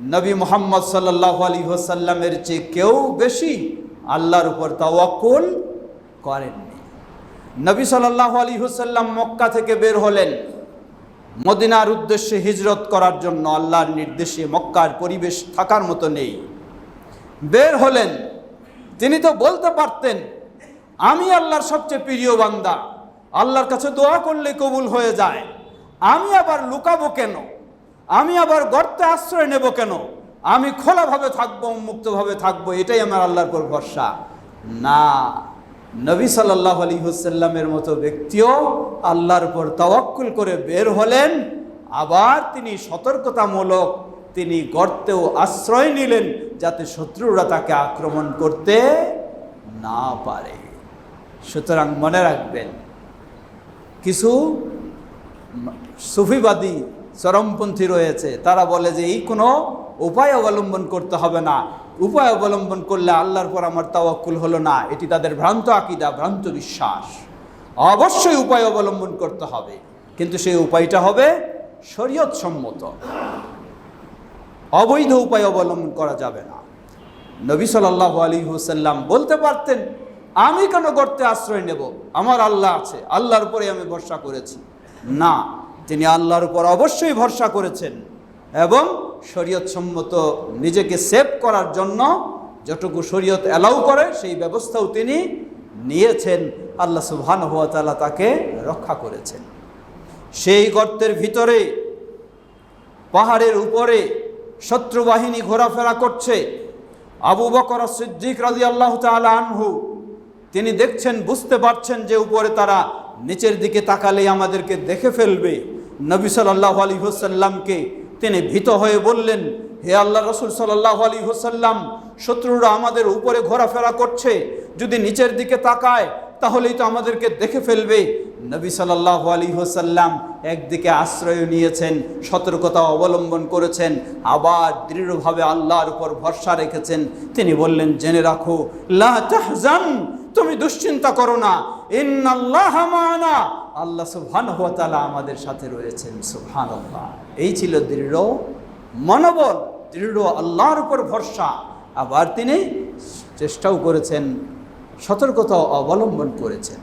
নবী মোহাম্মদ সাল্লাহ আলী হোসাল্লামের চেয়ে কেউ বেশি আল্লাহর উপর তাওয়াক্কুল করেননি। নবী সাল্লাহ আলী হোসাল্লাম মক্কা থেকে বের হলেন। মদিনার উদ্দেশ্যে হিজরত করার জন্য আল্লাহর নির্দেশে মক্কার পরিবেশ থাকার মতো নেই। বের হলেন। তিনি তো বলতে পারতেন, আমি আল্লাহর সবচেয়ে প্রিয় বান্দা। আল্লাহর কাছে দোয়া করলে কবুল হয়ে যায়। আমি আবার লুকাবো কেন? আমি আবার গর্তে আশ্রয় নেব কেন? আমি খোলাভাবে থাকব মুক্তভাবে থাকব, এটাই আমার আল্লাহর পর ভরসা। না, নবী সাল্লাহ আলী হুসাল্লামের মতো ব্যক্তিও আল্লাহর উপর তাওয়াক্কুল করে বের হলেন, আবার তিনি সতর্কতামূলক তিনি গর্তেও আশ্রয় নিলেন যাতে শত্রুরা তাকে আক্রমণ করতে না পারে। সুতরাং মনে রাখবেন, কিছু সুফিবাদী চরমপন্থী রয়েছে। তারা বলে যে, এই কোনো উপায় অবলম্বন করতে হবে না। উপায় অবলম্বন করলে আল্লাহর পর আমার তাওয়াক্কুল হলো না। এটি তাদের ভ্রান্ত আকিদা, ভ্রান্ত বিশ্বাস। অবশ্যই উপায় অবলম্বন করতে হবে। কিন্তু সেই উপায়টা হবে শরীয়ত সম্মত অবৈধ উপায় অবলম্বন করা যাবে না। নবী সাল্লাহ আলী হুসাল্লাম বলতে পারতেন, আমি কেন গর্তে আশ্রয় নেব? আমার আল্লাহ আছে। আল্লাহর উপরে আমি ভরসা করেছি। না। তিনি আল্লাহর উপর অবশ্যই ভরসা করেছেন এবং শরীয়ত সম্মত নিজেকে সেভ করার জন্য যতটুকু শরীয়ত অ্যালাউ করে, সেই ব্যবস্থাও তিনি নিয়েছেন। আল্লাহ সুবহান হুয়া তাআলা তাকে রক্ষা করেছেন। সেই গর্তের ভিতরে, পাহাড়ের উপরে শত্রু বাহিনী ঘোরাফেরা করছে। আবু বকর সিদ্দিক রাজি আল্লাহ তাআলা আনহু, তিনি দেখছেন, বুঝতে পারছেন যে উপরে তারা নিচের দিকে তাকালেই আমাদেরকে দেখে ফেলবে। নবী সাল্লাহ আলী হোসাল্লামকে তিনি ভীত হয়ে বললেন, হে আল্লাহ রসুল সাল্লাহ আলী হোসাল্লাম শত্রুরা আমাদের উপরে ঘোরাফেরা করছে, যদি নিচের দিকে তাকায়, তাহলেই তো আমাদেরকে দেখে ফেলবে। নবী সাল্লাহ আলী হোসাল্লাম একদিকে আশ্রয় নিয়েছেন, সতর্কতা অবলম্বন করেছেন, আবার দৃঢ়ভাবে আল্লাহর উপর ভরসা রেখেছেন। তিনি বললেন, জেনে রাখো তুমি দুশ্চিন্তা করো না। ইন্নাল্লাহ মানা। আল্লাহ সুহান আমাদের সাথে রয়েছেন, সুবহানাল্লাহ। এই ছিল দৃঢ় মনোবল, দৃঢ় আল্লাহর উপর ভরসা। আবার তিনি চেষ্টাও করেছেন সতর্কতা অবলম্বন করেছেন।